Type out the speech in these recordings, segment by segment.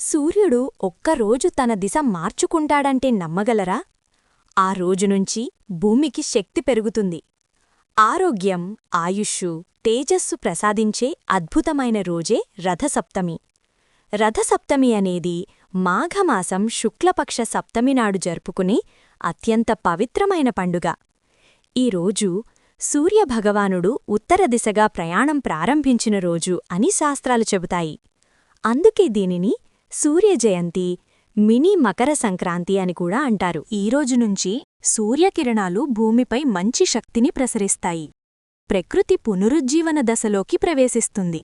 సూర్యుడు ఒక్కరోజు తన దిశ మార్చుకుంటాడంటే నమ్మగలరా? ఆ రోజునుంచి భూమికి శక్తి పెరుగుతుంది. ఆరోగ్యం ఆయుష్షు తేజస్సు ప్రసాదించే అద్భుతమైన రోజే రథసప్తమి. రథసప్తమి అనేది మాఘమాసం శుక్లపక్ష సప్తమినాడు జరుపుకునే అత్యంత పవిత్రమైన పండుగ. ఈరోజు సూర్యభగవానుడు ఉత్తర దిశగా ప్రయాణం ప్రారంభించిన రోజు అని శాస్త్రాలు చెబుతాయి. అందుకే దీనిని సూర్యజయంతి మినీ మకర సంక్రాంతి అని కూడా అంటారు. ఈరోజు నుంచి సూర్యకిరణాలు భూమిపై మంచి శక్తిని ప్రసరిస్తాయి. ప్రకృతి పునరుజ్జీవన దశలోకి ప్రవేశిస్తుంది.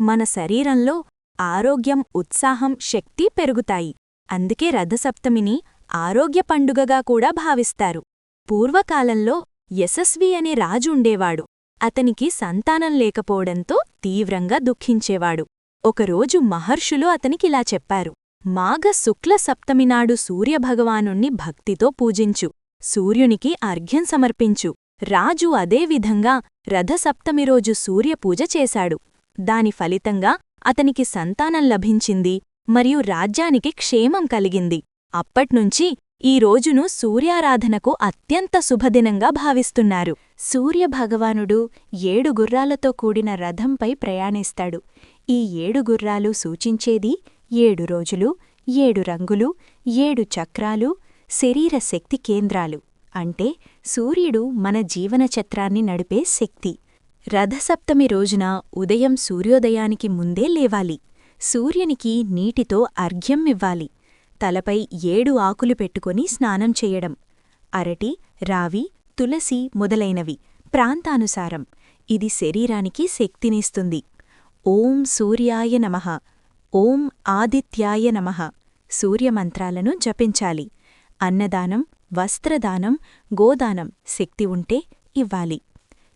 మన శరీరంలో ఆరోగ్యం ఉత్సాహం శక్తి పెరుగుతాయి. అందుకే రథసప్తమిని ఆరోగ్య పండుగగా కూడా భావిస్తారు. పూర్వకాలంలో యశస్వి అనే రాజు ఉండేవాడు. అతనికి సంతానం లేకపోవడంతో తీవ్రంగా దుఃఖించేవాడు. ఒకరోజు మహర్షులు అతనికిలా చెప్పారు. మాఘ శుక్ల సప్తమినాడు సూర్యభగవానుణ్ణి భక్తితో పూజించు. సూర్యునికి అర్ఘ్యం సమర్పించు. రాజు అదేవిధంగా రథసప్తమి రోజు సూర్యపూజ చేశాడు. దాని ఫలితంగా అతనికి సంతానం లభించింది మరియు రాజ్యానికి క్షేమం కలిగింది. అప్పట్నుంచి ఈ రోజును సూర్యారాధనకు అత్యంత శుభదినంగా భావిస్తున్నారు. సూర్యభగవానుడు ఏడు గుర్రాలతో కూడిన రథంపై ప్రయాణిస్తాడు. ఈ ఏడు గుర్రాలు సూచించేది ఏడు రోజులు ఏడు రంగులు ఏడు చక్రాలు శరీర శక్తి కేంద్రాలు. అంటే సూర్యుడు మన జీవన చక్రాన్ని నడిపే శక్తి. రథసప్తమి రోజున ఉదయం సూర్యోదయానికి ముందే లేవాలి. సూర్యునికి నీటితో అర్ఘ్యం ఇవ్వాలి. తలపై ఏడు ఆకులు పెట్టుకొని స్నానం చేయడం. అరటి రావి తులసి మొదలైనవి. ప్రాంతానుసారం. ఇది శరీరానికి శక్తినిస్తుంది. ఓం సూర్యాయ నమః. ఓం ఆదిత్యాయ నమః. సూర్యమంత్రాలను జపించాలి. అన్నదానం వస్త్రదానం గోదానం శక్తి ఉంటే ఇవ్వాలి.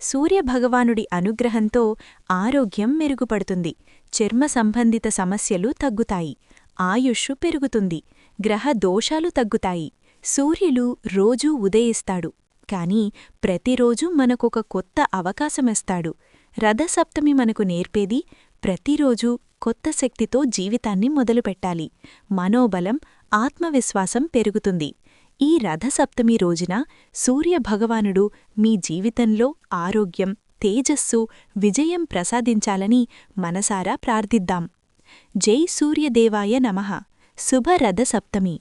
సూర్యభగవానుడి అనుగ్రహంతో ఆరోగ్యం మెరుగుపడుతుంది. చర్మ సంబంధిత సమస్యలు తగ్గుతాయి. ఆయుష్షు పెరుగుతుంది. గ్రహ దోషాలు తగ్గుతాయి. సూర్యులు రోజూ ఉదయిస్తాడు. కాని ప్రతిరోజు మనకొక కొత్త అవకాశమిస్తాడు రథసప్తమి మనకు నేర్పేది ప్రతిరోజూ కొత్త శక్తితో జీవితాన్ని మొదలుపెట్టాలి. మనోబలం ఆత్మవిశ్వాసం పెరుగుతుంది. ఈ రథసప్తమి రోజున సూర్యభగవానుడు మీ జీవితంలో ఆరోగ్యం తేజస్సు విజయం ప్రసాదించాలని మనసారా ప్రార్థిద్దాం. జై సూర్యదేవాయ నమః. శుభ రథసప్తమి.